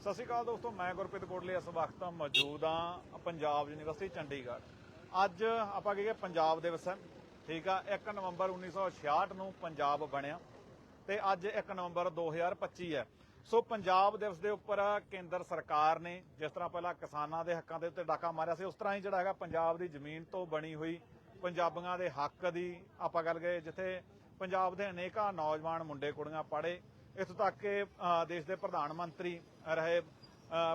ਸਤਿ ਸ਼੍ਰੀ ਅਕਾਲ ਦੋਸਤੋ, ਮੈਂ ਗੁਰਪ੍ਰੀਤ ਕੋਟਲੀ, ਇਸ ਵਕਤ ਮੌਜੂਦ ਹਾਂ ਪੰਜਾਬ ਯੂਨੀਵਰਸਿਟੀ, ਚੰਡੀਗੜ੍ਹ। ਅੱਜ ਆਪਾਂ ਕਹੀਏ, ਪੰਜਾਬ ਦਿਵਸ ਹੈ, ਠੀਕ ਆ? 1 ਨਵੰਬਰ 1966 ਨੂੰ ਪੰਜਾਬ ਬਣਿਆ ਤੇ ਅੱਜ 1 ਨਵੰਬਰ 2025 ਹੈ। ਸੋ ਪੰਜਾਬ ਦਿਵਸ ਦੇ ਉੱਪਰ ਕੇਂਦਰ ਸਰਕਾਰ ਨੇ ਜਿਸ ਤਰ੍ਹਾਂ ਪਹਿਲਾਂ ਕਿਸਾਨਾਂ ਦੇ ਹੱਕਾਂ ਦੇ ਉੱਤੇ ਡਾਕਾ ਮਾਰਿਆ ਸੀ, ਉਸ ਤਰ੍ਹਾਂ ਹੀ ਜਿਹੜਾ ਹੈਗਾ ਪੰਜਾਬ ਦੀ ਜ਼ਮੀਨ ਤੋਂ ਬਣੀ ਹੋਈ ਪੰਜਾਬੀਆਂ ਦੇ ਹੱਕ ਦੀ ਆਪਾਂ ਗੱਲ ਕਰੀਏ, ਜਿੱਥੇ ਪੰਜਾਬ ਦੇ ਅਨੇਕਾਂ ਨੌਜਵਾਨ ਮੁੰਡੇ, ਕੁੜੀਆਂ ਪੜ੍ਹੇ ਇੱਥੋਂ ਤੱਕ ਕਿ ਦੇਸ਼ ਦੇ ਪ੍ਰਧਾਨ ਮੰਤਰੀ ਰਹੇ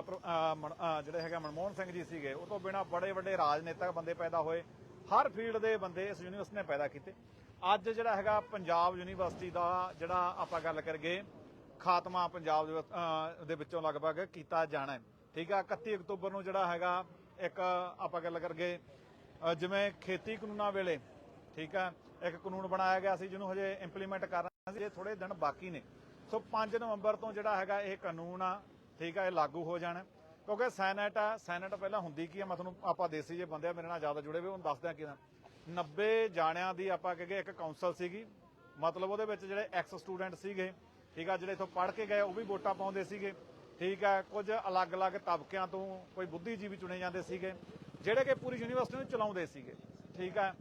ਪ੍ਰ- ਮਨ- ਜਿਹੜੇ ਹੈਗੇ ਮਨਮੋਹਨ ਸਿੰਘ ਜੀ ਸੀਗੇ, ਉਹ ਤੋਂ ਬਿਨਾ ਬੜੇ ਵੱਡੇ ਰਾਜਨੇਤਕ ਬੰਦੇ ਪੈਦਾ ਹੋਏ। ਹਰ ਫੀਲਡ ਦੇ ਬੰਦੇ ਇਸ ਯੂਨੀਵਰਸਿਟੀ ਨੇ ਪੈਦਾ ਕੀਤੇ। ਅੱਜ ਜਿਹੜਾ ਹੈਗਾ ਪੰਜਾਬ ਯੂਨੀਵਰਸਿਟੀ ਦਾ ਜਿਹੜਾ ਆਪਾਂ ਗੱਲ ਕਰੀਏ, ਖਾਤਮਾ ਪੰਜਾਬ ਦੇ ਦੇ ਵਿੱਚੋਂ ਲਗਭਗ ਕੀਤਾ ਜਾਣਾ ਠੀਕ ਆ? 31 ਅਕਤੂਬਰ ਨੂੰ ਜਿਹੜਾ ਹੈਗਾ ਇੱਕ ਆਪਾਂ ਗੱਲ ਕਰਗੇ ਜਿਵੇਂ ਖੇਤੀ ਕਾਨੂੰਨਾਂ ਵੇਲੇ, ਠੀਕ ਆ? ਇੱਕ ਕਾਨੂੰਨ ਬਣਾਇਆ ਗਿਆ ਸੀ ਜਿਹਨੂੰ ਹਜੇ ਇੰਪਲੀਮੈਂਟ ਕਰਨਾ ਸੀ, ਇਹ ਥੋੜੇ ਦਿਨ ਬਾਕੀ ਨੇ। ਸੋ 5 ਨਵੰਬਰ ਤੋਂ ਜਿਹੜਾ ਹੈਗਾ ਇਹ ਕਾਨੂੰਨ ਆ, ਠੀਕ ਆ, ਇਹ ਲਾਗੂ ਹੋ ਜਾਣਾ। ਕਿਉਂਕਿ ਸੈਨੇਟ ਆ, ਸੈਨੇਟ ਪਹਿਲਾਂ ਹੁੰਦੀ ਕੀ ਆ, ਮੈਂ ਤੁਹਾਨੂੰ ਆਪਾਂ ਦੇਸੀ ਜੇ ਬੰਦੇ ਆ, ਮੇਰੇ ਨਾਲ ਜ਼ਿਆਦਾ ਜੁੜੇ ਹੋਏ, ਉਹਨੂੰ ਦੱਸਦਿਆਂ ਕਿਦਾਂ 90 ਜਾਣਿਆਂ ਦੀ ਆਪਾਂ ਕਹੇ ਇੱਕ ਕਾਉਂਸਲ ਸੀਗੀ। ਮਤਲਬ ਉਹਦੇ ਵਿੱਚ ਜਿਹੜੇ ਐਕਸ ਸਟੂਡੈਂਟ ਸੀਗੇ, ਠੀਕ ਆ, ਜਿਹੜੇ ਇਥੋਂ ਪੜ੍ਹ ਕੇ ਗਏ, ਉਹ ਵੀ ਵੋਟਾਂ ਪਾਉਂਦੇ ਸੀਗੇ। ਠੀਕ ਆ, ਕੁਝ ਅਲੱਗ-ਅਲੱਗ ਤਬਕਿਆਂ ਤੋਂ ਕੋਈ ਬੁੱਧੀਜੀਵੀ ਚੁਣੇ ਜਾਂਦੇ ਸੀਗੇ, ਜਿਹੜੇ ਕਿ ਪੂਰੀ ਯੂਨੀਵਰਸਿਟੀ ਨੂੰ ਚਲਾਉਂਦੇ ਸੀਗੇ। ਠੀਕ ਆ,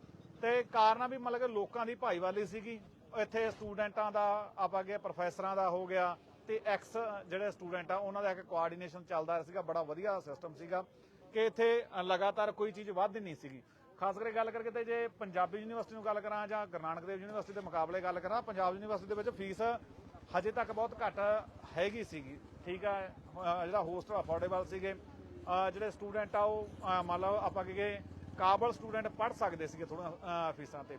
ਤੇ ਕਾਰਨ ਵੀ ਮਤਲਬ ਕਿ ਲੋਕਾਂ ਦੀ ਭਾਈਵਾਲੀ ਸੀਗੀ। ਇੱਥੇ ਸਟੂਡੈਂਟਾਂ ਦਾ, ਆਪਾਂ ਕਿ ਪ੍ਰੋਫੈਸਰਾਂ ਦਾ ਹੋ ਗਿਆ ਤੇ ਐਕਸ ਜਿਹੜੇ ਸਟੂਡੈਂਟ ਆ, ਉਹਨਾਂ ਦਾ ਇੱਕ ਕੋਆਰਡੀਨੇਸ਼ਨ ਚੱਲਦਾ ਸੀਗਾ, ਬੜਾ ਵਧੀਆ ਸਿਸਟਮ ਸੀਗਾ ਕਿ ਇੱਥੇ ਲਗਾਤਾਰ ਕੋਈ ਚੀਜ਼ ਵੱਧ ਨਹੀਂ ਸੀਗੀ। ਖਾਸ ਕਰਕੇ ਗੱਲ ਕਰਕੇ ਤੇ ਜੇ ਪੰਜਾਬੀ ਯੂਨੀਵਰਸਿਟੀ ਨੂੰ ਗੱਲ ਕਰਾਂ ਜਾਂ ਗੁਰੂ ਨਾਨਕ ਦੇਵ ਯੂਨੀਵਰਸਿਟੀ ਦੇ ਮੁਕਾਬਲੇ ਗੱਲ ਕਰਾਂ, ਪੰਜਾਬ ਯੂਨੀਵਰਸਿਟੀ ਦੇ ਵਿੱਚ ਫੀਸ ਹਜੇ ਤੱਕ ਬਹੁਤ ਘੱਟ ਹੈਗੀ ਸੀਗੀ। ਠੀਕ ਆ ਜਿਹੜਾ ਹੋਸਟਲ ਅਫੋਰਡੇਬਲ ਸੀਗੇ ਜਿਹੜੇ ਸਟੂਡੈਂਟ ਆ ਉਹ ਮੰਨ ਲਓ ਆਪਾਂ ਕਹੀਏ ਕਾਬਲ ਸਟੂਡੈਂਟ ਪੜ੍ਹ ਸਕਦੇ ਸੀਗੇ ਥੋੜਾ ਫੀਸਾਂ ਤੇ।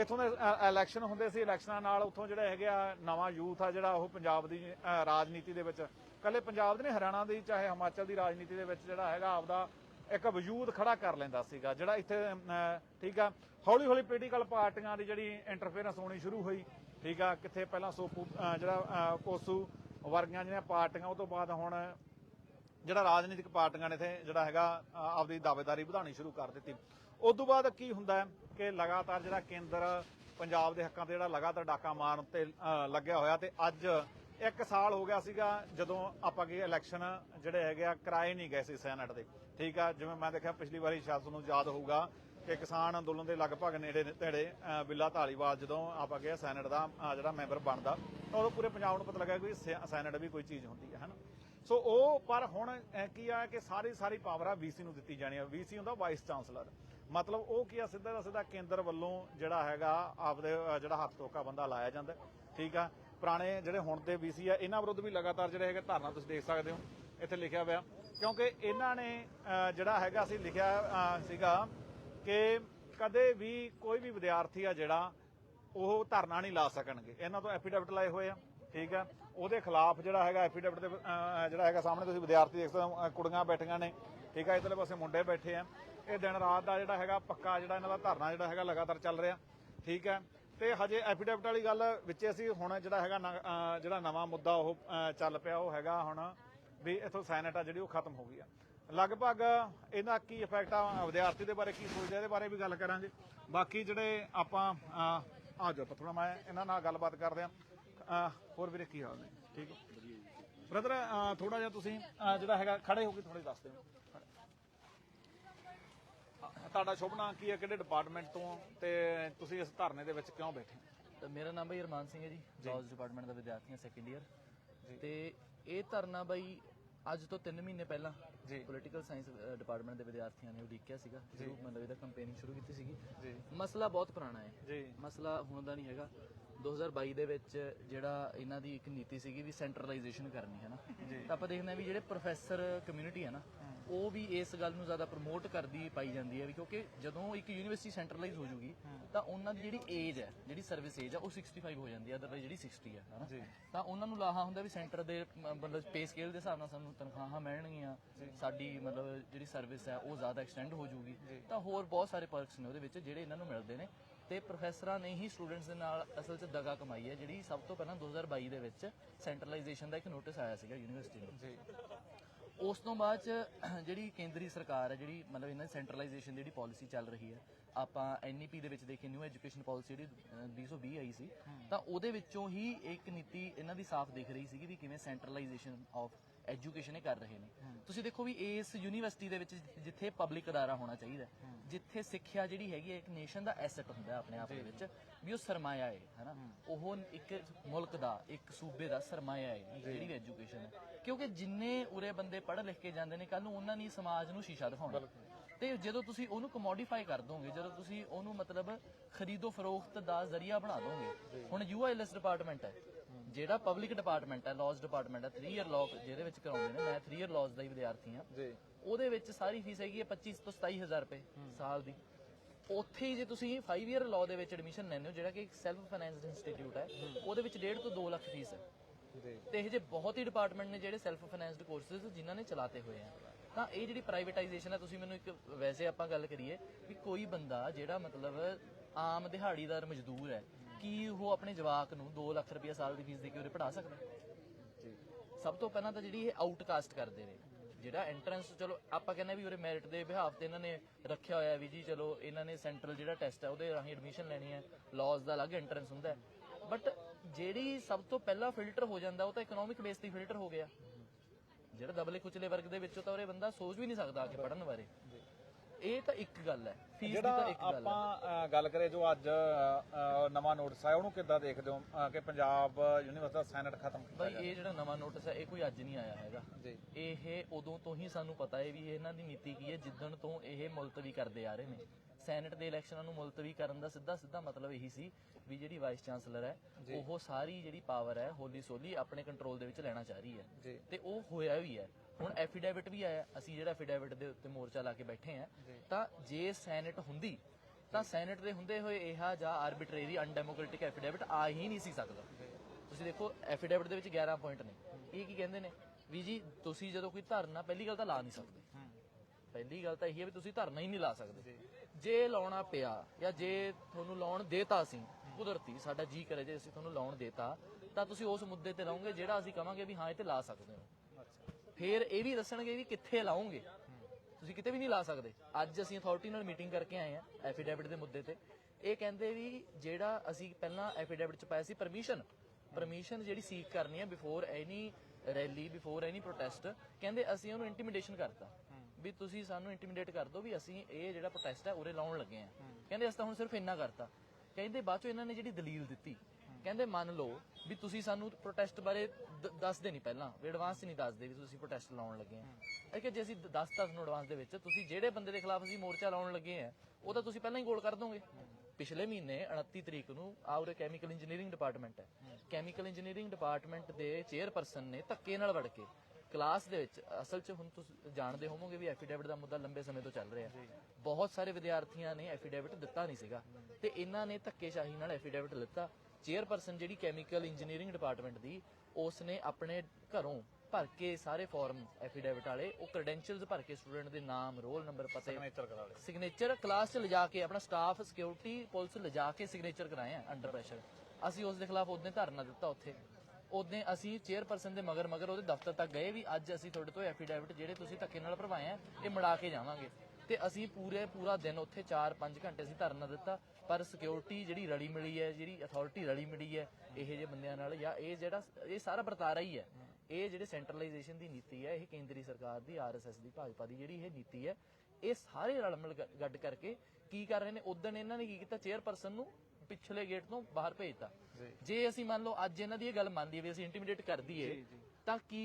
ਇਥੋਂ ਦੇ ਇਲੈਕਸ਼ਨ ਹੁੰਦੇ ਸੀ ਇਲੈਕਸ਼ਨਾਂ ਨਾਲ ਉੱਥੋਂ ਜਿਹੜਾ ਹੈਗੇ ਆ ਨਵਾਂ ਯੂਥ ਆ ਜਿਹੜਾ ਉਹ ਪੰਜਾਬ ਦੀ ਰਾਜਨੀਤੀ ਦੇ ਵਿੱਚ ਕੱਲੇ ਪੰਜਾਬ ਦੇ ਨਹੀਂ, ਹਰਿਆਣਾ ਦੀ ਚਾਹੇ ਹਿਮਾਚਲ ਦੀ ਰਾਜਨੀਤੀ ਦੇ ਵਿੱਚ ਜਿਹੜਾ ਹੈਗਾ ਆਪਦਾ ਇੱਕ ਵਜੂਦ ਖੜਾ ਕਰ ਲੈਂਦਾ ਸੀਗਾ, ਜਿਹੜਾ ਇੱਥੇ ਠੀਕ ਆ ਹੌਲੀ ਹੌਲੀ ਪੋਲੀਟੀਕਲ ਪਾਰਟੀਆਂ ਦੀ ਜਿਹੜੀ ਇੰਟਰਫੇਰੈਂਸ ਹੋਣੀ ਸ਼ੁਰੂ ਹੋਈ, ਠੀਕ ਆ, ਕਿੱਥੇ ਪਹਿਲਾਂ ਸੋਪੂ ਜਿਹੜਾ ਕੋਸੂ ਵਰਗੀਆਂ ਜਿਹੜੀਆਂ ਪਾਰਟੀਆਂ, ਉਹ ਤੋਂ ਬਾਅਦ ਹੁਣ ਜਿਹੜਾ ਰਾਜਨੀਤਿਕ ਪਾਰਟੀਆਂ ਨੇ ਇੱਥੇ ਜਿਹੜਾ ਹੈਗਾ ਆਪਦੀ ਦਾਅਵੇਦਾਰੀ ਵਧਾਉਣੀ ਸ਼ੁਰੂ ਕਰ ਦਿੱਤੀ। ਉਸ ਤੋਂ ਬਾਅਦ ਕੀ ਹੁੰਦਾ ਹੈ ਕਿ ਲਗਾਤਾਰ ਜਿਹੜਾ ਕੇਂਦਰ ਪੰਜਾਬ ਦੇ ਹੱਕਾਂ ਤੇ ਜਿਹੜਾ ਲਗਾਤਾਰ ਡਾਕਾ ਮਾਰਨ ਤੇ ਲੱਗਿਆ ਹੋਇਆ ਤੇ ਅੱਜ ਇੱਕ ਸਾਲ ਹੋ ਗਿਆ ਸੀਗਾ ਜਦੋਂ ਆਪਾਂ ਕੀ ਇਲੈਕਸ਼ਨ ਜਿਹੜੇ ਹੈਗੇ ਆ ਕਰਾਏ ਨਹੀਂ ਗਏ ਸੀ ਸੈਨੇਟ ਦੇ। ਠੀਕ ਆ ਜਿਵੇਂ ਮੈਂ ਦੇਖਿਆ ਪਿਛਲੀ ਵਾਰੀ ਸ਼ਾਇਦ ਤੁਹਾਨੂੰ ਯਾਦ ਹੋਊਗਾ ਕਿ ਕਿਸਾਨ ਅੰਦੋਲਨ ਦੇ ਲਗਭਗ ਨੇੜੇ ਤੇੜੇ ਬਿੱਲਾ ਧਾਲੀਵਾਲ ਜਦੋਂ ਆਪਾਂ ਗਏ ਸੈਨੇਟ ਦਾ ਜਿਹੜਾ ਮੈਂਬਰ ਬਣਦਾ ਤਾਂ ਉਦੋਂ ਪੂਰੇ ਪੰਜਾਬ ਨੂੰ ਪਤਾ ਲੱਗਾ ਕਿ ਸੈ- ਸੈਨੇਟ ਵੀ ਕੋਈ ਚੀਜ਼ ਹੁੰਦੀ ਹੈ ਹਨਾ ਸੋ ਉਹ ਪਰ ਹੁਣ ਅਹ, ਕੀ ਆ ਕਿ ਸਾਰੀ ਸਾਰੀ ਪਾਵਰ ਆ ਵੀਸੀ ਨੂੰ ਦਿੱਤੀ ਜਾਣੀ ਆ। ਵੀਸੀ ਹੁੰਦਾ ਵਾਈਸ ਚਾਂਸਲਰ ਮਤਲਬ ਉਹ ਕੀ ਆ, ਸਿੱਧਾ ਦਾ ਸਿੱਧਾ ਕੇਂਦਰ ਵੱਲੋਂ ਜਿਹੜਾ ਹੈਗਾ ਆਪਦੇ ਜਿਹੜਾ ਹੱਥ ਟੋਕਾ ਬੰਦਾ ਲਾਇਆ ਜਾਂਦਾ। ਠੀਕ ਆ? ਪੁਰਾਣੇ ਜਿਹੜੇ ਹੁਣ ਦੇ ਵੀਸੀ ਆ, ਇਹਨਾਂ ਵਿਰੁੱਧ ਵੀ ਲਗਾਤਾਰ ਜਿਹੜੇ ਹੈਗੇ ਧਰਨਾ ਤੁਸੀਂ ਦੇਖ ਸਕਦੇ ਹੋ, ਇੱਥੇ ਲਿਖਿਆ ਹੋਇਆ। ਕਿਉਂਕਿ ਇਹਨਾਂ ਨੇ ਜਿਹੜਾ ਹੈਗਾ ਅਸੀਂ ਲਿਖਿਆ ਸੀਗਾ ਕਿ ਕਦੇ ਵੀ ਕੋਈ ਵੀ ਵਿਦਿਆਰਥੀ ਆ ਜਿਹੜਾ ਉਹ ਧਰਨਾ ਨਹੀਂ ਲਾ ਸਕਣਗੇ। ਇਹਨਾਂ ਤੋਂ ਐਫੀਡੈਵਿਟ ਲਾਏ ਹੋਏ ਆ, ਠੀਕ ਆ? ਉਹਦੇ ਖਿਲਾਫ ਜਿਹੜਾ ਹੈਗਾ ਐਫੀਡੈਵਿਟ ਦੇ ਜਿਹੜਾ ਹੈਗਾ ਸਾਹਮਣੇ ਤੁਸੀਂ ਵਿਦਿਆਰਥੀ ਦੇਖ ਸਕਦੇ ਹੋ ਕੁੜੀਆਂ ਬੈਠੀਆਂ ਨੇ। ਠੀਕ ਆ ਇਧਰਲੇ ਪਾਸੇ ਮੁੰਡੇ ਬੈਠੇ ਆ। ਇਹ ਦਿਨ ਰਾਤ ਦਾ ਜਿਹੜਾ ਹੈਗਾ ਪੱਕਾ ਜਿਹੜਾ ਇਹਨਾਂ ਦਾ ਧਰਨਾ ਜਿਹੜਾ ਹੈਗਾ ਲਗਾਤਾਰ ਚੱਲ ਰਿਹਾ। ਠੀਕ ਹੈ। ਤੇ ਹਜੇ ਐਫੀਡੈਵਿਟ ਵਾਲੀ ਗੱਲ ਵਿੱਚ ਅਸੀਂ ਹੁਣ ਜਿਹੜਾ ਹੈਗਾ ਨ- ਜਿਹੜਾ ਨਵਾਂ ਮੁੱਦਾ ਉਹ ਚੱਲ ਪਿਆ। ਉਹ ਹੈਗਾ ਹੁਣ ਵੀ ਇਥੋਂ ਸੈਨੇਟ ਆ ਜਿਹੜੀ ਉਹ ਖਤਮ ਹੋ ਗਈ ਆ। ਲਗਭਗ ਇਹਦਾ ਕੀ ਇਫੈਕਟ ਆ ਵਿਦਿਆਰਥੀ ਦੇ ਬਾਰੇ ਕੀ ਸੋਚਦੇ ਇਹਦੇ ਬਾਰੇ ਵੀ ਗੱਲ ਕਰਾਂਗੇ। ਬਾਕੀ ਜਿਹੜੇ ਆਪਾਂ ਆ ਜਾਓ ਥੋੜਾ ਮੈਂ ਇਹਨਾਂ ਨਾਲ ਗੱਲਬਾਤ ਕਰਦੇ ਆ। ਹੋਰ ਵੀਰੇ ਕੀ ਹਾਲ ਨੇ? ਠੀਕ ਹੋ? ਬ੍ਰਦਰ ਥੋੜਾ ਜਿਹਾ ਤੁਸੀਂ ਜਿਹੜਾ ਹੈਗਾ ਖੜੇ ਹੋ ਕੇ ਥੋੜੇ ਦੱਸ ਦਿਓ। ਅਹ, ਤੁਹਾਡਾ ਸ਼ੁਭ ਨਾਮ ਕੀ ਹੈ? ਕਿਹੜੇ ਡਿਪਾਰਟਮੈਂਟ ਤੋਂ ਤੇ ਤੁਸੀਂ ਇਸ ਧਰਨੇ ਦੇ ਵਿੱਚ ਕਿਉਂ ਬੈਠੇ? ਤਾਂ ਮੇਰਾ ਨਾਮ ਬਈ ਅਰਮਾਨ ਸਿੰਘ ਹੈ ਜੀ ਜੌਜ਼ ਡਿਪਾਰਟਮੈਂਟ ਦਾ ਵਿਦਿਆਰਥੀ ਹਾਂ ਸੈਕੰਡ ਈਅਰ ਤੇ ਇਹ ਧਰਨਾ ਬਈ ਅੱਜ ਤੋਂ 3 ਮਹੀਨੇ ਪਹਿਲਾਂ ਜੀ। ਪੋਲੀਟੀਕਲ ਸਾਇੰਸ ਡਿਪਾਰਟਮੈਂਟ ਦੇ ਵਿਦਿਆਰਥੀਆਂ ਨੇ ਉਡੀਕਿਆ ਸੀਗਾ ਸ਼ੁਰੂ ਮਤਲਬ ਇਹਦਾ ਕੰਪੇਨਿੰਗ ਸ਼ੁਰੂ ਕੀਤੀ ਸੀਗੀ। ਜੀ। ਮਸਲਾ ਬਹੁਤ ਪੁਰਾਣਾ ਹੈ। ਜੀ। ਮਸਲਾ ਹੁਣ ਦਾ ਨਹੀਂ ਹੈਗਾ। 2022 ਦੇ ਵਿੱਚ ਜਿਹੜਾ ਇਹਨਾਂ ਦੀ ਇੱਕ ਨੀਤੀ ਸੀਗੀ ਵੀ ਸੈਂਟਰਲਾਈਜੇਸ਼ਨ ਕਰਨੀ ਹੈ ਨਾ? ਤਾਂ ਆਪਾਂ ਦੇਖਦੇ ਹਾਂ ਵੀ ਜਿਹੜੇ ਪ੍ਰੋਫੈਸਰ ਕਮਿਊਨਿਟੀ ਹੈ ਨਾ ਉਹ ਵੀ ਇਸ ਗੱਲ ਨੂੰ ਜ਼ਿਆਦਾ ਪ੍ਰਮੋਟ ਕਰਦੀ ਪਾਈ ਜਾਂਦੀ ਹੈ ਵੀ ਕਿਉਂਕਿ ਜਦੋਂ ਇੱਕ ਯੂਨੀਵਰਸਿਟੀ ਸੈਂਟਰਲਾਈਜ਼ ਹੋ ਜੂਗੀ ਤਾਂ ਉਹਨਾਂ ਦੀ ਜਿਹੜੀ ਏਜ ਹੈ ਜਿਹੜੀ ਸਰਵਿਸ ਏਜ ਹੈ ਉਹ 65 ਹੋ ਜਾਂਦੀ ਹੈ ਅਦਰਵਾਈਜ਼ ਜਿਹੜੀ 60 ਹੈ ਹਨਾ? ਤਾਂ ਉਹਨਾਂ ਨੂੰ ਲਾਹਾ ਹੁੰਦਾ ਵੀ ਸੈਂਟਰ ਦੇ ਮਤਲਬ ਪੇ ਸਕੇਲ ਦੇ ਹਿਸਾਬ ਨਾਲ ਸਾਨੂੰ ਤਨਖਾਹਾਂ ਮਿਲਣਗੀਆਂ ਸਾਡੀ ਮਤਲਬ ਜਿਹੜੀ ਸਰਵਿਸ ਹੈ ਉਹ ਜ਼ਿਆਦਾ ਐਕਸਟੈਂਡ ਹੋ ਜੂਗੀ। ਤਾਂ ਹੋਰ ਬਹੁਤ ਸਾਰੇ ਪਰਕਸ ਨੇ ਉਹਦੇ ਵਿੱਚ ਜਿਹੜੇ ਇਹਨਾਂ ਨੂੰ ਮਿਲਦੇ ਨੇ। ਤੇ ਪ੍ਰੋਫੈਸਰਾਂ ਨੇ ਹੀ ਸਟੂਡੈਂਟਸ ਦੇ ਨਾਲ ਅਸਲ 'ਚ ਦਗਾ ਕਮਾਈ ਹੈ ਜਿਹੜੀ ਸਭ ਤੋਂ ਪਹਿਲਾਂ 2022 ਦੇ ਵਿੱਚ ਸੈਂਟਰਲਾਈਜੇਸ਼ਨ ਦਾ ਇੱਕ ਨੋਟਿਸ ਆਇਆ ਸੀਗਾ ਯੂਨੀਵਰਸਿਟੀ ਨੂੰ। ਜੀ। ਉਸ ਤੋਂ ਬਾਅਦ ਚ ਜਿਹੜੀ ਕੇਂਦਰੀ ਸਰਕਾਰ ਹੈ, ਜਿਹੜੀ ਮਤਲਬ ਇਹਨਾਂ ਦੀ ਸੈਂਟਰਲਾਈਜੇਸ਼ਨ ਦੀ ਜਿਹੜੀ ਪਾਲਿਸੀ ਚੱਲ ਰਹੀ ਹੈ ਆਪਾਂ ਐਨਈਪੀ ਦੇ ਵਿੱਚ ਦੇਖੀ ਨਿਊ ਐਜੂਕੇਸ਼ਨ ਪਾਲਿਸੀ ਜਿਹੜੀ ਅਹ, 2020 ਆਈ ਸੀ ਤਾਂ ਉਹਦੇ ਵਿੱਚੋਂ ਹੀ ਇੱਕ ਨੀਤੀ ਇਹਨਾਂ ਦੀ ਸਾਫ਼ ਦਿਖ ਰਹੀ ਸੀਗੀ ਵੀ ਕਿਵੇਂ ਸੈਂਟਰਲਾਈਜੇਸ਼ਨ ਆਫ ਐਜੂਕੇਸ਼ਨ ਇਹ ਕਰ ਰਹੇ ਨੇ। ਤੁਸੀਂ ਦੇਖੋ ਵੀ ਇਸ ਯੂਨੀਵਰਸਿਟੀ ਦੇ ਵਿੱਚ ਜਿੱਥੇ ਪਬਲਿਕ ਅਦਾਰਾ ਹੋਣਾ ਚਾਹੀਦਾ ਹੈ, ਜਿੱਥੇ ਸਿੱਖਿਆ ਜਿਹੜੀ ਹੈਗੀ ਹੈ ਇੱਕ ਨੇਸ਼ਨ ਦਾ ਐਸੈਟ ਹੁੰਦਾ ਹੈ ਆਪਣੇ ਆਪ ਦੇ ਵਿੱਚ ਵੀ ਉਹ ਸਰਮਾਇਆ ਹੈ ਹਨਾ? ਉਹ ਇੱਕ ਮੁਲਕ ਦਾ ਇੱਕ ਸੂਬੇ ਦਾ ਸਰਮਾਇਆ ਹੈ ਜਿਹੜੀ ਐਜੂਕੇਸ਼ਨ ਹੈ। ਕਿਉਂਕਿ ਜਿੰਨੇ ਉਰੇ ਬੰਦੇ ਪੜ੍ਹ ਲਿਖ ਕੇ ਜਾਂਦੇ ਨੇ ਕੱਲ ਨੂੰ ਉਹਨਾਂ ਨੇ ਸਮਾਜ ਨੂੰ ਸ਼ੀਸ਼ਾ ਦਿਖਾਉਣਾ। ਤੇ ਜਦੋਂ ਤੁਸੀਂ ਉਹਨੂੰ ਕਮੋਡੀਫਾਈ ਕਰ ਦੋਗੇ ਜਦੋਂ ਤੁਸੀਂ ਉਹਨੂੰ ਮਤਲਬ ਖਰੀਦੋ ਫਰੋਖਤ ਦਾ ਜ਼ਰੀਆ ਬਣਾ ਦੋਗੇ ਹੁਣ ਯੂਆਈਐਲਐਸ ਡਿਪਾਰਟਮੈਂਟ ਹੈ ਜਿਹੜਾ ਪਬਲਿਕ ਡਿਪਾਰਟਮੈਂਟ ਹੈ ਲਾਜ਼ ਡਿਪਾਰਟਮੈਂਟ ਹੈ 3 ਇਅਰ ਲਾਅ ਜਿਹਦੇ ਵਿੱਚ ਕਰਾਉਂਦੇ ਨੇ ਮੈਂ 3 ਇਅਰ ਲਾਜ਼ ਦਾ ਹੀ ਵਿਦਿਆਰਥੀ ਹਾਂ। ਜੀ। ਉਹਦੇ ਵਿੱਚ ਸਾਰੀ ਫੀਸ ਹੈਗੀ ਹੈ 25 ਤੋਂ 27000 ਰੁਪਏ ਸਾਲ ਦੀ। ਉੱਥੇ ਹੀ ਜੇ ਤੁਸੀਂ 5 ਇਅਰ ਲਾਅ ਦੇ ਵਿੱਚ ਐਡਮਿਸ਼ਨ ਲੈਂਦੇ ਹੋ ਜਿਹੜਾ ਕਿ ਇੱਕ ਸੈਲਫ ਫਾਈਨੈਂਸਡ ਇੰਸਟੀਚਿਊਟ ਹੈ। ਉਹਦੇ ਵਿੱਚ 1.5 ਤੋਂ 2 ਲੱਖ ਫੀਸ ਹੈ। ਤੇ ਇਹ ਜੇ ਬਹੁਤ ਹੀ ਡਿਪਾਰਟਮੈਂਟ ਨੇ ਜਿਹੜੇ ਸੈਲਫ ਫਾਈਨੈਂਸਡ ਕੋਰਸਸ ਜਿਨ੍ਹਾਂ ਨੇ ਚਲਾਤੇ ਹੋਏ ਆ ਤਾਂ ਇਹ ਜਿਹੜੀ ਪ੍ਰਾਈਵੇਟਾਈਜੇਸ਼ਨ ਹੈ ਤੁਸੀਂ ਮੈਨੂੰ ਇੱਕ ਵੈਸੇ ਆਪਾਂ ਗੱਲ ਕਰੀਏ ਵੀ ਕੋਈ ਬੰਦਾ ਜਿਹੜਾ ਮਤਲਬ ਆਮ ਦਿਹਾੜੀਦਾਰ ਮਜ਼ਦੂਰ ਹੈ ਕੀ ਉਹ ਆਪਣੇ ਜਵਾਕ ਨੂੰ 2 ਲੱਖ ਰੁਪਏ ਸਾਲ ਦੀ ਫੀਸ ਦੇ ਕੇ ਉਰੇ ਪੜਾ ਸਕਦਾ? ਜੀ। ਸਭ ਤੋਂ ਪਹਿਲਾਂ ਤਾਂ ਜਿਹੜੀ ਇਹ ਆਊਟਕਾਸਟ ਕਰਦੇ ਨੇ ਜਿਹੜਾ ਐਂਟਰੈਂਸ ਚਲੋ ਆਪਾਂ ਕਹਿੰਦੇ ਵੀ ਉਰੇ ਮੈਰਿਟ ਦੇ ਬਿਹਾਫ ਤੇ ਇਹਨਾਂ ਨੇ ਰੱਖਿਆ ਹੋਇਆ ਵੀ ਜੀ ਚਲੋ ਇਹਨਾਂ ਨੇ ਸੈਂਟਰਲ ਜਿਹੜਾ ਟੈਸਟ ਹੈ ਉਹਦੇ ਰਾਹੀਂ ਐਡਮਿਸ਼ਨ ਲੈਣੀ ਹੈ ਲਾਜ਼ ਦਾ ਅਲੱਗ ਐਂਟਰੈਂਸ ਹੁੰਦਾ ਹੈ। ਬਟ ਜਿਹੜੀ ਸਭ ਤੋਂ ਪਹਿਲਾਂ ਫਿਲਟਰ ਹੋ ਜਾਂਦਾ ਉਹ ਤਾਂ ਇਕਨੋਮਿਕ ਬੇਸ ਤੇ ਫਿਲਟਰ ਹੋ ਗਿਆ। ਜਿਹੜਾ ਦਬਲੇ ਕੁਚਲੇ ਵਰਗ ਦੇ ਵਿੱਚੋਂ ਤਾਂ ਉਰੇ ਬੰਦਾ ਸੋਚ ਵੀ ਨਹੀਂ ਸਕਦਾ ਕਿ ਪੜਨ ਬਾਰੇ। ਇਹ ਤਾਂ ਇੱਕ ਗੱਲ ਹੈ ਫੀਸ ਦੀ ਜਿਹੜਾ ਤਾਂ ਇੱਕ ਗੱਲ ਹੈ। ਆਪਾਂ ਗੱਲ ਕਰੇ ਜੋ ਅੱਜ ਨਵਾਂ ਨੋਟਿਸ ਆਇਆ ਉਹਨੂੰ ਕਿੱਦਾਂ ਦੇਖਦੇ ਹੋ? ਕਿ ਪੰਜਾਬ ਯੂਨੀਵਰਸਿਟੀ ਦਾ ਸੈਨੇਟ ਖਤਮ ਕੀਤਾ ਬਈ ਇਹ ਜਿਹੜਾ ਨਵਾਂ ਨੋਟਿਸ ਹੈ ਇਹ ਕੋਈ ਅੱਜ ਨਹੀਂ ਆਇਆ ਹੈਗਾ। ਜੀ। ਇਹ ਉਦੋਂ ਤੋਂ ਹੀ ਸਾਨੂੰ ਪਤਾ ਹੈ ਵੀ ਇਹਨਾਂ ਦੀ ਨੀਤੀ ਕੀ ਹੈ ਜਿੱਦਣ ਤੋਂ ਇਹ ਮੁਲਤਵੀ ਕਰਦੇ ਆ ਰਹੇ ਨੇ। ਸੈਨੇਟ ਦੇ ਇਲੈਕਸ਼ਨਾਂ ਨੂੰ ਮੁਲਤਵੀ ਕਰਨ ਦਾ ਸਿੱਧਾ ਸਿੱਧਾ ਮਤਲਬ ਇਹੀ ਸੀ ਵੀ ਜਿਹੜੀ ਵਾਈਸ ਚਾਂਸਲਰ ਹੈ ਉਹ ਸਾਰੀ ਜਿਹੜੀ ਪਾਵਰ ਹੈ ਹੋਲੀ ਸੋਲੀ ਆਪਣੇ ਕੰਟਰੋਲ ਦੇ ਵਿੱਚ ਲੈਣਾ ਚਾਹ ਰਹੀ ਹੈ। ਤੇ ਉਹ ਹੋਇਆ ਵੀ ਹੈ। ਹੁਣ ਐਫੀਡੇਵਿਟ ਵੀ ਆਇਆ ਅਸੀਂ ਜਿਹੜਾ ਐਫੀਡੇਵਿਟ ਦੇ ਉੱਤੇ ਮੋਰਚਾ ਲਾ ਕੇ ਬੈਠੇ ਆ ਤਾਂ ਜੇ ਸੈਨੇਟ ਹੁੰਦੀ ਤਾਂ ਸੈਨੇਟ ਦੇ ਹੁੰਦੇ ਹੋਏ ਇਹਾ ਜਾਂ ਆਰਬਿਟਰੇਰੀ ਅਨਡੈਮੋਕ੍ਰੈਟਿਕ ਐਫੀਡੇਵਿਟ ਆ ਹੀ ਨਹੀਂ ਸੀ ਸਕਦਾ। ਤੁਸੀਂ ਦੇਖੋ ਐਫੀਡੇਵਿਟ ਦੇ ਵਿੱਚ 11 ਪੁਆਇੰਟ ਨੇ। ਇਹ ਕੀ ਕਹਿੰਦੇ ਨੇ? ਵੀ ਜੀ ਤੁਸੀਂ ਜਦੋਂ ਕੋਈ ਧਰਨਾ ਪਹਿਲੀ ਗੱਲ ਤਾਂ ਲਾ ਨਹੀਂ ਸਕਦੇ। ਪਹਿਲੀ ਗੱਲ ਤਾਂ ਇਹ ਹੈ ਵੀ ਤੁਸੀਂ ਧਰਨਾ ਹੀ ਨਹੀਂ ਲਾ ਸਕਦੇ। ਜੇ ਲਾਉਣਾ ਪਿਆ ਜਾਂ ਜੇ ਤੁਹਾਨੂੰ ਲਾਉਣ ਦੇਤਾ ਅਸੀਂ, ਕੁਦਰਤੀ, ਸਾਡਾ ਜੀ ਕਰੇ ਜੇ ਅਸੀਂ ਤੁਹਾਨੂੰ ਲਾਉਣ ਦੇਤਾ, ਤਾਂ ਤੁਸੀਂ ਉਸ ਮੁੱਦੇ ਤੇ ਲਾਉਂਗੇ ਜਿਹੜਾ ਅਸੀਂ ਕਵਾਂਗੇ ਵੀ ਹਾਂ, ਇਹ ਤੇ ਲਾ ਸਕਦੇ ਹੋ। ਫਿਰ ਇਹ ਵੀ ਦੱਸਣਗੇ ਵੀ ਕਿੱਥੇ ਲਾਉਂਗੇ। ਤੁਸੀਂ ਕਿਤੇ ਵੀ ਨਹੀਂ ਲਾ ਸਕਦੇ। ਅੱਜ ਅਸੀਂ ਅਥਾਰਟੀ ਨਾਲ ਮੀਟਿੰਗ ਕਰਕੇ ਆਏ ਆ ਐਫੀਡੇਵਿਟ ਦੇ ਮੁੱਦੇ ਤੇ। ਇਹ ਕਹਿੰਦੇ ਵੀ ਜਿਹੜਾ ਅਸੀਂ ਪਹਿਲਾਂ ਐਫੀਡੇਵਿਟ ਚ ਪਾਇਆ ਸੀ ਪਰਮਿਸ਼ਨ ਪਰਮਿਸ਼ਨ ਜਿਹੜੀ ਸੀਕ ਕਰਨੀ ਹੈ before any rally before any protest ਕਹਿੰਦੇ ਅਸੀਂ ਉਹਨੂੰ ਇੰਟੀਮੀਡੇਸ਼ਨ ਕਰਤਾ। ਵੀ ਤੁਸੀਂ ਸਾਨੂੰ ਇੰਟੀਮੀਡੇਟ ਕਰ ਦਿਓ ਵੀ ਅਸੀਂ ਇਹ ਜਿਹੜਾ ਪ੍ਰੋਟੈਸਟ ਹੈ ਉਰੇ ਲਾਉਣ ਲੱਗੇ ਆ ਕਹਿੰਦੇ ਅਸੀਂ ਤਾਂ ਹੁਣ ਸਿਰਫ ਇੰਨਾ ਕਰਤਾ। ਕਹਿੰਦੇ ਬਾਅਦ ਚੋਂ ਇਹਨਾਂ ਨੇ ਜਿਹੜੀ ਦਲੀਲ ਦਿੱਤੀ ਕਹਿੰਦੇ ਮੰਨ ਲਓ ਵੀ ਤੁਸੀਂ ਸਾਨੂੰ ਪ੍ਰੋਟੈਸਟ ਬਾਰੇ ਦੱਸਦੇ ਨਹੀਂ ਪਹਿਲਾਂ ਵੀ ਐਡਵਾਂਸ ਨਹੀਂ ਦੱਸਦੇ ਵੀ ਤੁਸੀਂ ਪ੍ਰੋਟੈਸਟ ਲਾਉਣ ਲੱਗੇ ਆ ਇਹ ਕਿ ਜੇ ਅਸੀਂ ਦ- ਦੱਸਤਾ ਤੁਹਾਨੂੰ ਐਡਵਾਂਸ ਦੇ ਵਿੱਚ ਤੁਸੀਂ ਜਿਹੜੇ ਬੰਦੇ ਦੇ ਖਿਲਾਫ ਅਸੀਂ ਮੋਰਚਾ ਲਾਉਣ ਲੱਗੇ ਆ ਉਹ ਤਾਂ ਤੁਸੀਂ ਪਹਿਲਾਂ ਹੀ ਗੋਲ ਕਰ ਦੋਗੇ। ਪਿਛਲੇ ਮਹੀਨੇ 29 ਤਰੀਕ ਨੂੰ ਆਉਰੇ ਕੈਮੀਕਲ ਇੰਜੀਨੀਅਰਿੰਗ ਡਿਪਾਰਟਮੈਂਟ ਹੈ। ਕੈਮੀਕਲ ਇੰਜੀਨੀਅਰਿੰਗ ਡਿਪਾਰਟਮੈਂਟ ਦੇ ਚੇਅਰਪਰਸਨ ਨੇ ਧੱਕੇ ਨਾਲ ਵੜ ਕੇ ਕਲਾਸ ਦੇ ਵਿੱਚ ਅਸਲ 'ਚ ਹੁਣ ਤੁਸੀਂ ਜਾਣਦੇ ਹੋਵੋਗੇ ਵੀ ਐਫੀਡੇਵਿਟ ਦਾ ਮੁੱਦਾ ਲੰਬੇ ਸਮੇਂ ਤੋਂ ਚੱਲ ਰਿਹਾ। ਬਹੁਤ ਸਾਰੇ ਵਿਦਿਆਰਥੀਆਂ ਨੇ ਐਫੀਡੇਵਿਟ ਦਿੱਤਾ ਨਹੀਂ ਸੀਗਾ। ਤੇ ਇਹਨਾਂ ਨੇ ਧੱਕੇਸ਼ਾਹੀ ਨਾਲ ਐਫੀਡੇਵਿਟ ਲਿੱਤਾ। ਚੇਅਰਪਰਸਨ ਜਿਹੜੀ ਕੈਮੀਕਲ ਇੰਜੀਨੀਅਰਿੰਗ ਡਿਪਾਰਟਮੈਂਟ ਦੀ ਉਸ ਨੇ ਆਪਣੇ ਘਰੋਂ ਭਰ ਕੇ ਸਾਰੇ ਫਾਰਮ ਐਫੀਡੇਵਿਟ ਵਾਲੇ ਉਹ ਕ੍ਰੈਡੈਂਸ਼ੀਅਲਸ ਭਰ ਕੇ ਸਟੂਡੈਂਟ ਦੇ ਨਾਮ ਰੋਲ ਨੰਬਰ ਪਤੇ ਸਿਗਨੇਚਰ ਕਰਾ ਲਏ। ਸਿਗਨੇਚਰ ਕਲਾਸ 'ਚ ਲਿਜਾ ਕੇ ਆਪਣਾ ਸਟਾਫ ਸਿਕਿਉਰਿਟੀ ਪੁਲਿਸ ਲਿਜਾ ਕੇ ਸਿਗਨੇਚਰ ਕਰਾਏ ਆ ਅੰਡਰ ਪ੍ਰੈਸ਼ਰ ਅਸੀਂ ਉਸ ਦੇ ਖਿਲਾਫ ਉਹਨੇ ਧਰਨਾ ਦਿੱਤਾ ਉੱਥੇ। ਉਹਨੇ ਅਸੀਂ ਚੇਅਰਪਰਸਨ ਦੇ ਮਗਰ ਮਗਰ ਉਹਦੇ ਦਫ਼ਤਰ ਤੱਕ ਗਏ ਵੀ ਅੱਜ ਅਸੀਂ ਤੁਹਾਡੇ ਤੋਂ ਐਫੀਡੇਵਿਟ ਜਿਹੜੇ ਤੁਸੀਂ ਧੱਕੇ ਨਾਲ ਭਰਵਾਏ ਆ, ਇਹ ਮੜਾ ਕੇ ਜਾਵਾਂਗੇ। ਤੇ ਅਸੀਂ ਪੂਰੇ, ਪੂਰਾ ਦਿਨ ਉੱਥੇ 4-5 ਘੰਟੇ ਅਸੀਂ ਧਰਨਾ ਦਿੱਤਾ, ਪਰ ਸਿਕਿਉਰਿਟੀ ਜਿਹੜੀ ਰਲੀ ਮਿਲੀ ਹੈ, ਜਿਹੜੀ ਅਥਾਰਟੀ ਰਲੀ ਮਿਲੀ ਹੈ, ਇਹ ਜਿਹੇ ਬੰਦਿਆਂ ਨਾਲ ਜਾਂ ਇਹ ਜਿਹੜਾ, ਇਹ ਸਾਰਾ ਵਰਤਾਰਾ ਹੀ ਹੈ। ਇਹ ਜਿਹੜੇ ਸੈਂਟਰਲਾਈਜੇਸ਼ਨ ਦੀ ਨੀਤੀ ਹੈ, ਇਹ ਕੇਂਦਰੀ ਸਰਕਾਰ ਦੀ, ਆਰਐਸਐਸ ਦੀ, ਭਾਜਪਾ ਦੀ ਜਿਹੜੀ ਇਹ ਨੀਤੀ ਹੈ, ਇਹ ਸਾਰੇ ਰਲ ਮਿਲ ਗੱਡ ਕਰਕੇ ਕੀ ਕਰ ਰਹੇ ਨੇ? ਉਦੋਂ ਇਹਨਾਂ ਨੇ ਕੀ ਕੀਤਾ? ਚੇਅਰਪਰਸਨ ਨੂੰ ਪਿਛਲੇ ਗੇਟ ਤੋਂ ਬਾਹਰ ਭੇਜਤਾ। ਜੇ ਅਸੀਂ ਮੰਨ ਲਓ ਅੱਜ ਇਹਨਾਂ ਦੀ ਇਹ ਗੱਲ ਮੰਨ ਲਈਏ ਵੀ ਅਸੀਂ ਇੰਟੀਮੀਡੇਟ ਕਰ ਦਈਏ ਤਾਂ ਕੀ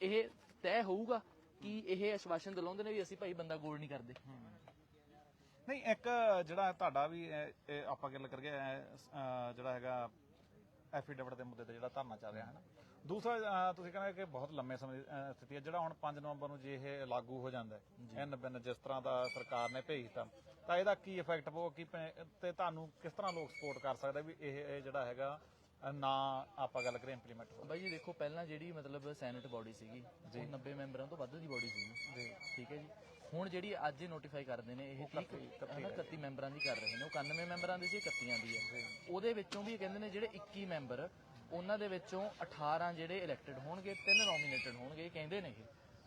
ਇਹ ਤੈਅ ਹੋਊਗਾ ਕਿ ਇਹ ਆਸ਼ਵਾਸਨ ਦਿਲਾਉਂਦੇ ਨੇ ਵੀ ਅਸੀਂ ਭਾਈ ਬੰਦਾ ਗੋਲ ਨਹੀਂ ਕਰਦੇ? ਨਹੀਂ ਇੱਕ ਜਿਹੜਾ ਤੁਹਾਡਾ ਵੀ ਇਹ- ਇਹ ਆਪਾਂ ਗੱਲ ਕਰਕੇ ਅ, ਜਿਹੜਾ ਹੈਗਾ ਐਫੀਡੇਵਿਟ ਦੇ ਮੁੱਦੇ ਤੇ ਜਿਹੜਾ ਧਰਨਾ ਚੱਲ ਰਿਹਾ ਹੈ ਨਾ ਦੂਸਰਾ ਤੁਸੀਂ ਕਹਿੰਦੇ ਕਿ ਬਹੁਤ ਲੰਮੇ ਸਮੇਂ ਦੀ ਸਥਿਤੀ ਹੈ ਜਿਹੜਾ ਹੁਣ 5 ਨਵੰਬਰ ਨੂੰ ਜੇ ਇਹ ਲਾਗੂ ਹੋ ਜਾਂਦਾ ਹੈ ਐਨ ਬਿਨ ਜਿਸ ਤਰ੍ਹਾਂ ਦਾ ਸਰਕਾਰ ਨੇ ਭੇਜਤਾ ਤਾਂ ਇਹਦਾ ਕੀ ਇਫੈਕਟ ਪਊ ਕੀ ਪ- ਤੇ ਤੁਹਾਨੂੰ ਕਿਸ ਤਰ੍ਹਾਂ ਲੋਕ ਸਪੋਰਟ ਕਰ ਸਕਦੇ ਵੀ ਇਹ ਇਹ ਜਿਹੜਾ ਹੈਗਾ ਅ, ਨਾ ਆਪਾਂ ਗੱਲ ਕਰੀਏ ਇੰਪਲੀਮੈਂਟ ਹੋ ਬਾਈ ਜੀ ਦੇਖੋ ਪਹਿਲਾਂ ਜਿਹੜੀ ਮਤਲਬ ਸੈਨੇਟ ਬਾਡੀ ਸੀਗੀ ਉਹ 90 ਮੈਂਬਰਾਂ ਤੋਂ ਵੱਧ ਦੀ ਬਾਡੀ ਸੀਗੀ ਜੀ। ਠੀਕ ਹੈ ਜੀ। ਹੁਣ ਜਿਹੜੀ ਅੱਜ ਨੋਟੀਫਾਈ ਕਰਦੇ ਨੇ ਇਹ 30 ਹਨਾ 31 ਮੈਂਬਰਾਂ ਦੀ ਕਰ ਰਹੇ ਨੇ। ਉਹ 91 ਮੈਂਬਰਾਂ ਦੀ ਸੀ 31 ਦੀ ਹੈ। ਉਹਦੇ ਵਿੱਚੋਂ ਵੀ ਇਹ ਕਹਿੰਦੇ ਨੇ ਜਿਹੜੇ 21 ਮੈਂਬਰ ਉਹਨਾਂ ਦੇ ਵਿੱਚੋਂ 18 ਜਿਹੜੇ ਇਲੈਕਟਿਡ ਹੋਣਗੇ ਤਿੰਨ ਨੋਮੀਨੇਟਡ ਹੋਣਗੇ ਇਹ ਕਹਿੰਦੇ ਨੇ ਇਹ।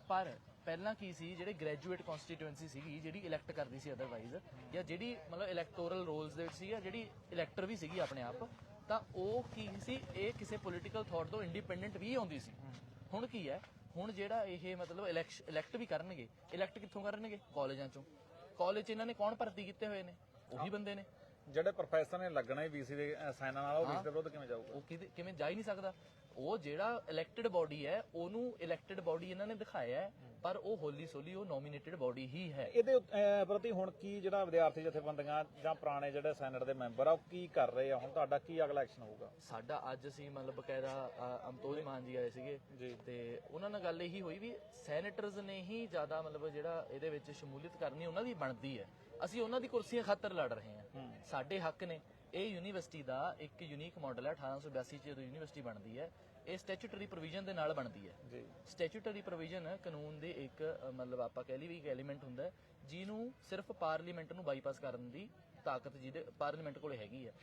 ਪਰ ਪਹਿਲਾਂ ਕੀ ਸੀ ਜਿਹੜੇ ਗ੍ਰੈਜੂਏਟ ਕਨਸਟੀਟੂਐਂਸੀ ਸੀਗੀ ਜਿਹੜੀ ਇਲੈਕਟ ਕਰਦੀ ਸੀ ਅਦਰਵਾਈਜ਼ ਜਾਂ ਜਿਹੜੀ ਮਤਲਬ ਇਲੈਕਟੋਰਲ ਰੋਲਸ ਦੇ ਵਿੱਚ ਸੀ ਜਾਂ ਜਿਹੜੀ ਇਲੈਕਟਰ ਵੀ ਸੀਗੀ ਆਪਣੇ ਆਪ ਤਾਂ ਉਹ ਕੀ ਸੀ ਇਹ ਕਿਸੇ ਪੋਲੀਟੀਕਲ ਥਾਟ ਤੋਂ ਇੰਡੀਪੈਂਡੈਂਟ ਵੀ ਆਉਂਦੀ ਸੀ। ਹੁਣ ਕੀ ਹੈ ਹੁਣ ਜਿਹੜਾ ਇਹ ਮਤਲਬ ਇਲੈਕਟ ਵੀ ਕਰਨਗੇ ਇਲੈਕਟ ਕਿੱਥੋਂ ਕਰਨਗੇ? ਕਾਲਜਾਂ ਚੋਂ। ਕਾਲਜ ਇਹਨਾਂ ਨੇ ਕੌਣ ਭਰਤੀ ਕੀਤੇ ਹੋਏ ਨੇ? ਉਹੀ ਬੰਦੇ ਨੇ। ਜਿਹੜੇ ਪ੍ਰੋਫੈਸਰ ਨੇ ਲੱਗਣਾ ਹੀ ਵੀਸੀ ਦੇ ਸਾਈਨਾਂ ਨਾਲ ਉਹ ਵੀਸੀ ਦੇ ਵਿਰੁੱਧ ਕਿਵੇਂ ਜਾਊਗਾ? ਉਹ ਕਿਵੇਂ ਜਾ ਹੀ ਨਹੀਂ ਸਕਦਾ। ਉਹ ਜਿਹੜਾ ਇਲੈਕਟਿਡ ਬਾਡੀ ਹੈ ਉਹਨੂੰ ਇਲੈਕਟਿਡ ਬਾਡੀ ਇਹਨਾਂ ਨੇ ਦਿਖਾਇਆ ਹੈ ਪਰ ਉਹ ਹੋਲੀ ਸੋਲੀ ਉਹ ਨੋਮੀਨੇਟਡ ਬਾਡੀ ਹੀ ਹੈ। ਇਹਦੇ ਉੱਤ- ਅਹ ਪ੍ਰਤੀ ਹੁਣ ਕੀ ਜਿਹੜਾ ਵਿਦਿਆਰਥੀ ਜਥੇਬੰਦੀਆਂ ਜਾਂ ਪੁਰਾਣੇ ਜਿਹੜੇ ਸੈਨੇਟ ਦੇ ਮੈਂਬਰ ਆ ਉਹ ਕੀ ਕਰ ਰਹੇ ਆ? ਹੁਣ ਤੁਹਾਡਾ ਕੀ ਅਗਲਾ ਐਕਸ਼ਨ ਹੋਊਗਾ? ਸਾਡਾ ਅੱਜ ਅਸੀਂ ਮਤਲਬ ਬਕਾਇਦਾ ਅ, ਅਮਤੋਜ ਮਾਨ ਜੀ ਆਏ ਸੀਗੇ ਜੀ। ਤੇ ਉਹਨਾਂ ਨਾਲ ਗੱਲ ਇਹੀ ਹੋਈ ਵੀ ਸੈਨੇਟਰਸ ਨੇ ਹੀ ਜ਼ਿਆਦਾ ਮਤਲਬ ਜਿਹੜਾ ਇਹਦੇ ਵਿੱਚ ਸ਼ਮੂਲੀਅਤ ਕਰਨੀ ਉਹਨਾਂ ਦੀ ਬਣਦੀ ਹੈ। ਅਸੀਂ ਉਹਨਾਂ ਦੀ ਕੁਰਸੀਆਂ ਖਾਤਰ ਲੜ ਰਹੇ ਹਾਂ। ਸਾਡੇ ਹੱਕ ਨੇ। ਇਹ ਯੂਨੀਵਰਸਿਟੀ ਦਾ ਇੱਕ ਯੂਨੀਕ ਮਾਡਲ ਹੈ 1882 ਚ ਜਦੋਂ ਯੂਨੀਵਰਸਿਟੀ ਬਣਦੀ ਹੈ ਇਹ ਸਟੈਚੂਟਰੀ ਪ੍ਰੋਵੀਜ਼ਨ ਦੇ ਨਾਲ ਬਣਦੀ ਹੈ। ਜੀ। ਸਟੈਚੂਟਰੀ ਪ੍ਰੋਵੀਜ਼ਨ ਕਾਨੂੰਨ ਦੇ ਇੱਕ ਅ, ਮਤਲਬ ਆਪਾਂ ਕਹਿ ਲਈ ਵੀ ਇੱਕ ਐਲੀਮੈਂਟ ਹੁੰਦਾ ਹੈ, ਜਿਹਨੂੰ ਸਿਰਫ ਪਾਰਲੀਮੈਂਟ ਨੂੰ ਬਾਈਪਾਸ ਕਰਨ ਦੀ ਤਾਕਤ ਜਿਹਦੇ ਪਾਰਲੀਮੈਂਟ ਕੋਲੇ ਹੈਗੀ ਹੈ।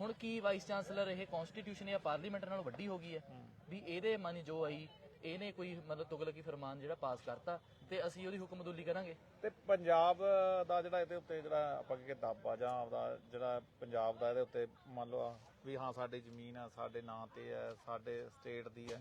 ਹੁਣ ਕੀ ਵਾਈਸ ਚਾਂਸਲਰ ਇਹ ਕਨਸਟੀਟਿਊਸ਼ਨ ਜਾਂ ਪਾਰਲੀਮੈਂਟ ਨਾਲੋਂ ਵੱਡੀ ਹੋ ਗਈ ਹੈ? ਵੀ ਇਹਦੇ ਮਨ ਜੋ ਆਈ ਇਹਨੇ ਕੋਈ ਮਤਲਬ ਤੁਗਲਕੀ ਫਰਮਾਨ ਜਿਹੜਾ ਪਾਸ ਕਰਤਾ ਤੇ ਅਸੀਂ ਉਹਦੀ ਹੁਕਮਦੁਲੀ ਕਰਾਂਗੇ। ਤੇ ਪੰਜਾਬ ਦਾ ਜਿਹੜਾ ਇਹਦੇ ਉੱਤੇ ਜਿਹੜਾ ਆਪਾਂ ਕਿ ਦਾਬਾ ਜਾਂ ਆਪਦਾ ਜਿਹੜਾ ਪੰਜਾਬ ਦਾ ਇਹਦੇ ਉੱਤੇ ਮੰਨ ਲਓ ਵੀ ਹਾਂ ਸਾਡੀ ਜ਼ਮੀਨ ਆ ਸਾਡੇ ਨਾਂ ਤੇ ਹੈ ਸਾਡੇ ਸਟੇਟ ਦੀ ਹੈ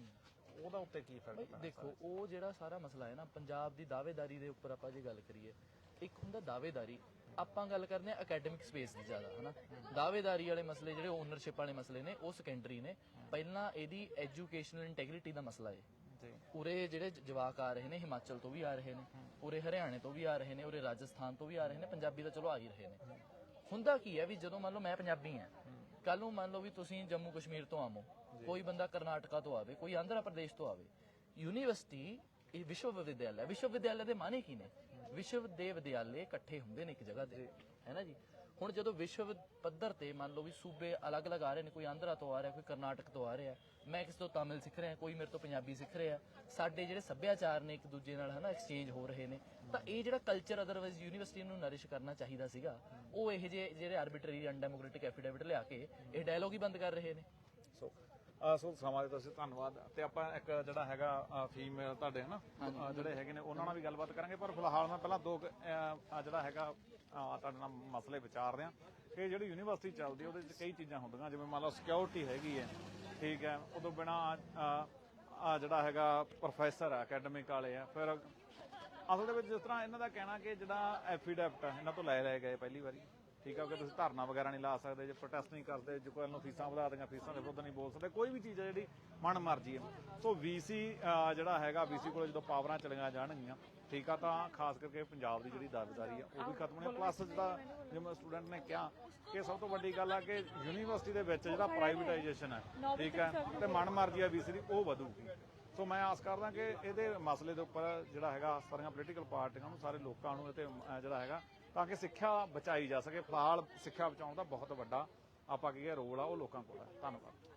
ਉਹਦਾ ਉੱਤੇ ਕੀ ਫ਼ਰਕ ਬਈ ਪੈਣਾ ਦੇਖੋ ਉਹ ਜਿਹੜਾ ਸਾਰਾ ਮਸਲਾ ਹੈ ਨਾ ਪੰਜਾਬ ਦੀ ਦਾਅਵੇਦਾਰੀ ਦੇ ਉੱਪਰ ਆਪਾਂ ਜੇ ਗੱਲ ਕਰੀਏ ਇੱਕ ਹੁੰਦਾ ਦਾਅਵੇਦਾਰੀ। ਆਪਾਂ ਗੱਲ ਕਰਦੇ ਆ ਅਕੈਡਮਿਕ ਸਪੇਸ ਦੀ ਜ਼ਿਆਦਾ ਹਨਾ? ਦਾਅਵੇਦਾਰੀ ਵਾਲੇ ਮਸਲੇ ਜਿਹੜੇ ਓਨਰਸ਼ਿਪ ਵਾਲੇ ਮਸਲੇ ਨੇ ਉਹ ਸੈਕੰਡਰੀ ਨੇ। ਪਹਿਲਾਂ ਇਹਦੀ ਐਜੂਕੇਸ਼ਨਲ ਇੰਟੈਗ੍ਰਿਟੀ ਦਾ ਮਸਲਾ ਹੈ। ਜੀ ਉਰੇ ਜਿਹੜੇ ਜਵਾਕ ਆ ਰਹੇ ਨੇ ਹਿਮਾਚਲ ਤੋਂ ਵੀ ਆ ਰਹੇ ਨੇ ਉਰੇ ਹਰਿਆਣੇ ਤੋਂ ਵੀ ਆ ਰਹੇ ਨੇ ਉਰੇ ਰਾਜਸਥਾਨ ਤੋਂ ਵੀ ਆ ਰਹੇ ਨੇ ਪੰਜਾਬੀ ਤਾਂ ਚਲੋ ਆ ਹੀ ਰਹੇ ਨੇ। ਹੁੰਦਾ ਕੀ ਹੈ ਵੀ ਜਦੋਂ ਮੰਨ ਲਓ ਮੈਂ ਪੰਜਾਬੀ ਹਾਂ ਕੱਲ ਨੂੰ ਮੰਨ ਲਓ ਵੀ ਤੁਸੀਂ ਜੰਮੂ ਕਸ਼ਮੀਰ ਤੋਂ ਆਵੋ ਕੋਈ ਬੰਦਾ ਕਰਨਾਟਕਾ ਤੋਂ ਆਵੇ ਕੋਈ ਆਂਧਰਾ ਪ੍ਰਦੇਸ਼ ਤੋਂ ਆਵੇ ਯੂਨੀਵਰਸਿਟੀ ਇਹ ਵਿਸ਼ਵ ਵਿਦਿਆਲਾ ਵਿਸ਼ਵ ਵਿਦਿਆਲਾ ਦੇ ਮਾਨੇ ਕੀ ਨੇ? ਵਿਸ਼ਵ ਦੇ ਵਿਦਿਆਲੇ ਇਕੱਠੇ ਹੁੰਦੇ ਨੇ ਇੱਕ ਜਗ੍ਹਾ ਤੇ ਹੈ ਨਾ ਜੀ? ਹੁਣ ਜਦੋਂ ਵਿਸ਼ਵ ਪੱਧਰ ਤੇ ਮੰਨ ਲਓ ਵੀ ਸੂਬੇ ਅਲੱਗ-ਅਲੱਗ ਆ ਰਹੇ ਨੇ, ਕੋਈ ਆਂਧਰਾ ਤੋਂ ਆ ਰਿਹਾ, ਕੋਈ ਕਰਨਾਟਕ ਤੋਂ ਆ ਰਿਹਾ, ਮੈਂ ਕਿਸੇ ਤੋਂ ਤਾਮਿਲ ਸਿੱਖ ਰਿਹਾ, ਕੋਈ ਮੇਰੇ ਤੋਂ ਪੰਜਾਬੀ ਸਿੱਖ ਰਿਹਾ, ਸਾਡੇ ਜਿਹੜੇ ਸੱਭਿਆਚਾਰ ਨੇ ਇੱਕ ਦੂਜੇ ਨਾਲ ਹਨਾ ਐਕਸਚੇਂਜ ਹੋ ਰਹੇ ਨੇ, ਤਾਂ ਇਹ ਜਿਹੜਾ ਕਲਚਰ ਅਦਰਵਾਈਜ਼ ਯੂਨੀਵਰਸਿਟੀ ਨੂੰ ਨਰਿਸ਼ ਕਰਨਾ ਚਾਹੀਦਾ ਸੀਗਾ, ਉਹ ਇਹ ਜਿਹੇ ਜਿਹੜੇ ਆਰਬਿਟਰੀ ਅਨਡੈਮੋਕ੍ਰੈਟਿਕ ਐਫੀਡੇਵਿਟ ਲਿਆ ਕੇ ਇਹ ਡਾਇਲੋਗ ਹੀ ਬੰਦ ਕਰ ਰਹੇ ਨੇ। ਸੋ ਸੋ ਸਮਾਂ ਦੇ ਤੁਸੀਂ ਧੰਨਵਾਦ। ਤੇ ਆਪਾਂ ਇੱਕ ਜਿਹੜਾ ਹੈਗਾ ਫੀਮੇਲ ਤੁਹਾਡੇ ਹਨਾ? ਜਿਹੜੇ ਹੈਗੇ ਨੇ ਉਹਨਾਂ ਨਾਲ ਵੀ ਗੱਲਬਾਤ ਕਰਾਂਗੇ ਪਰ ਫਿਲਹਾਲ ਮੈਂ ਪਹਿਲਾਂ ਦੋ ਜਿਹੜਾ ਹੈਗਾ ਤੁਹਾਡੇ ਨਾਲ ਮਸਲੇ ਵਿਚਾਰਦੇ ਆ ਕਿ ਜਿਹੜੀ ਯੂਨੀਵਰਸਿਟੀ ਚੱਲਦੀ ਉਹਦੇ ਵਿੱਚ ਕਈ ਚੀਜ਼ਾਂ ਹੁੰਦੀਆਂ ਜਿਵੇਂ ਮੰਨ ਲਓ ਸਿਕਿਉਰਿਟੀ ਹੈਗੀ ਹੈ ਠੀਕ ਹੈ ਉਦੋਂ ਬਿਨਾ ਆ ਜਿਹੜਾ ਹੈਗਾ ਪ੍ਰੋਫੈਸਰ ਆ ਅਕੈਡਮਿਕ ਵਾਲੇ ਆ ਫਿਰ ਅਸਲ ਦੇ ਵਿੱਚ ਜਿਸ ਤਰ੍ਹਾਂ ਇਹਨਾਂ ਦਾ ਕਹਿਣਾ ਕਿ ਜਿਹੜਾ ਐਫੀਡੈਵਿਟ ਇਹਨਾਂ ਤੋਂ ਲੈ ਲਏ ਗਏ ਪਹਿਲੀ ਵਾਰੀ। ਠੀਕ ਆ ਕਿ ਤੁਸੀਂ ਧਰਨਾ ਵਗੈਰਾ ਨਹੀਂ ਲਾ ਸਕਦੇ, ਜੇ ਪ੍ਰੋਟੈਸਟ ਨਹੀਂ ਕਰਦੇ, ਜੇ ਕੋਈ ਨੂੰ ਫੀਸਾਂ ਵਧਾ ਦੇਗਾ ਫੀਸਾਂ ਦੇ ਵਿਰੁੱਧ ਨਹੀਂ ਬੋਲ ਸਕਦੇ, ਕੋਈ ਵੀ ਚੀਜ਼ ਹੈ ਜਿਹੜੀ ਮਨ ਮਰਜ਼ੀ ਹੈ ਸੋ ਵੀਸੀ ਜਿਹੜਾ ਹੈਗਾ ਵੀਸੀ ਕੋਲ ਜਦੋਂ ਪਾਵਰਾਂ ਚਲੀਆਂ ਜਾਣਗੀਆਂ, ਠੀਕ ਆ, ਤਾਂ ਖਾਸ ਕਰਕੇ ਪੰਜਾਬ ਦੀ ਜਿਹੜੀ ਦਾਅਵੇਦਾਰੀ ਆ, ਉਹ ਵੀ ਖਤਮ ਹੋਣੀ ਪਲੱਸ ਜਿਹੜਾ ਜਿਵੇਂ ਸਟੂਡੈਂਟ ਨੇ ਕਿਹਾ ਕਿ ਸਭ ਤੋਂ ਵੱਡੀ ਗੱਲ ਆ ਕਿ ਯੂਨੀਵਰਸਿਟੀ ਦੇ ਵਿੱਚ ਜਿਹੜਾ ਪ੍ਰਾਈਵੇਟਾਈਜੇਸ਼ਨ ਹੈ ਠੀਕ ਹੈ ਤੇ ਮਨ ਮਰਜ਼ੀ ਆ ਵੀਸੀ ਦੀ, ਉਹ ਵਧੂਗੀ। ਸੋ ਮੈਂ ਆਸ ਕਰਦਾ ਕਿ ਇਹਦੇ ਮਸਲੇ ਦੇ ਉੱਪਰ ਜਿਹੜਾ ਹੈਗਾ, ਸਾਰੀਆਂ ਪੋਲੀਟੀਕਲ ਪਾਰਟੀਆਂ ਨੂੰ, ਸਾਰੇ ਲੋਕਾਂ ਨੂੰ ਇਹ ਤੇ ਜਿਹੜਾ ਹੈਗਾ ਤਾਂ ਕਿ ਸਿੱਖਿਆ ਬਚਾਈ ਜਾ ਸਕੇ ਫਿਲਹਾਲ ਸਿੱਖਿਆ ਬਚਾਉਣ ਦਾ ਬਹੁਤ ਵੱਡਾ ਆਪਾਂ ਕੀ ਰੋਲ ਆ, ਉਹ ਲੋਕਾਂ ਕੋਲ ਹੈ ਧੰਨਵਾਦ।